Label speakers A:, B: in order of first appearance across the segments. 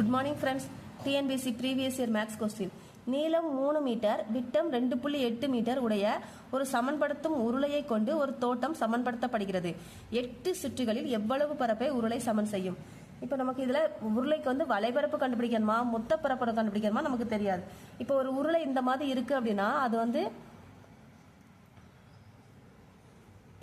A: Good morning friends TNPSC previous year maths question நீளம் மூணு metre விட்டம் ரெண்டு புள்ளி எட்டு மீட்டர் உடைய ஒரு சமன்படுத்தும் உருளையை கொண்டு ஒரு தோட்டம் சமன்படுத்தப்படுகிறது. எட்டு சுற்றுகளில் எவ்வளவு பரப்பை உருளை சமன் செய்யும்? இப்போ நமக்கு இதில் உருளைக்கு வந்து வலைபரப்பு கண்டுபிடிக்கணுமா? மொத்த பரப்பு கண்டுபிடிக்கணுமா நமக்கு தெரியாது. இப்போ ஒரு உருளை இந்த மாதிரி இருக்குது அப்படின்னா அது வந்து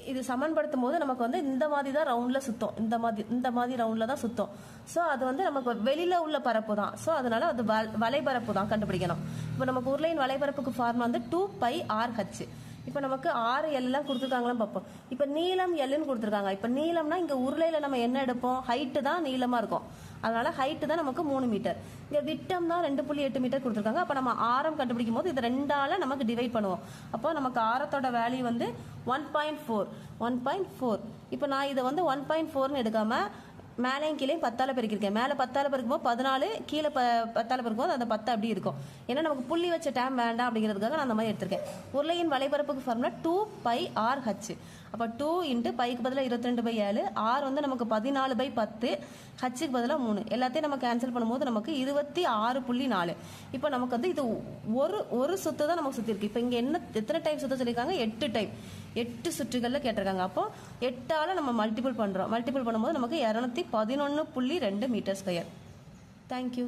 A: இது சமன்படுத்தும் போது நமக்கு வந்து இந்த மாதிரி தான் ரவுண்டில் சுத்தம். இந்த மாதிரி இந்த மாதிரி ரவுண்டில் தான் சுத்தம். ஸோ அது வந்து நமக்கு வெளியில் உள்ள பரப்பு தான். ஸோ அதனால அது வ- வலைபரப்பு தான் கண்டுபிடிக்கணும். இப்போ நமக்கு உருளையின் வலைபரப்புக்கு ஃபார்முலா வந்து டூ பை ஆர் ஹச் இப்போ நமக்கு ஆறு எல்லாம் கொடுத்துருக்காங்களாம் பார்ப்போம். இப்போ நீளம் எல்லுன்னு கொடுத்துருக்காங்க. இப்போ நீளம்னா இங்கே உருளையில் நம்ம என்ன எடுப்போம்? ஹைட்டு தான் நீளமாக இருக்கும். அதனால ஹைட்டு தான் நமக்கு மூணு மீட்டர் இங்கே விட்டம் தான் ரெண்டு புள்ளி எட்டு மீட்டர் கொடுத்துருக்காங்க. அப்போ நம்ம ஆரம் கண்டுபிடிக்கும் போது இது ரெண்டால நமக்கு டிவைட் பண்ணுவோம். அப்போ நமக்கு ஆரத்தோட வேல்யூ வந்து one point four one point four இப்போ நான் இதை வந்து ஒன் பாயிண்ட் ஃபோர்னு எடுக்காமல் மேலேயும் கீழே பத்தால பெருக்கிருக்கேன் மேலே பத்தால பெருக்கும்போது பதினாலு கீழே ப பத்தால பெருக்கும்போது அந்த பத்து அப்படி இருக்கும். ஏன்னா நமக்கு புள்ளி வச்ச டேம் வேண்டாம் அப்படிங்கிறதுக்காக நான் அந்த மாதிரி எடுத்திருக்கேன். உருளையின் வலைபரப்புக்கு formula two pi r h அப்போ டூ இன்ட்டு பைக்கு பதிலாக இருபத்திரெண்டு பை ஏழு. ஆர் வந்து நமக்கு பதினாலு பை பத்து. ஹச்சுக்கு பதிலாக மூணு. எல்லாத்தையும் நம்ம கேன்சல் பண்ணும்போது நமக்கு இருபத்தி ஆறு புள்ளி நாலு. இப்போ நமக்கு வந்து இது ஒரு ஒரு சுத்து தான் நமக்கு சுற்றி இருக்கு இப்போ இங்கே என்ன எத்தனை டைம் சுத்த சொல்லியிருக்காங்க? எட்டு டைம் எட்டு சுற்றுகளில் கேட்டிருக்காங்க. அப்போ எட்டால் நம்ம மல்டிபிள் பண்ணுறோம் மல்டிபிள் பண்ணும்போது நமக்கு இரநூத்தி பதினொன்று புள்ளி ரெண்டு மீட்டர் ஸ்கொயர் தேங்க்யூ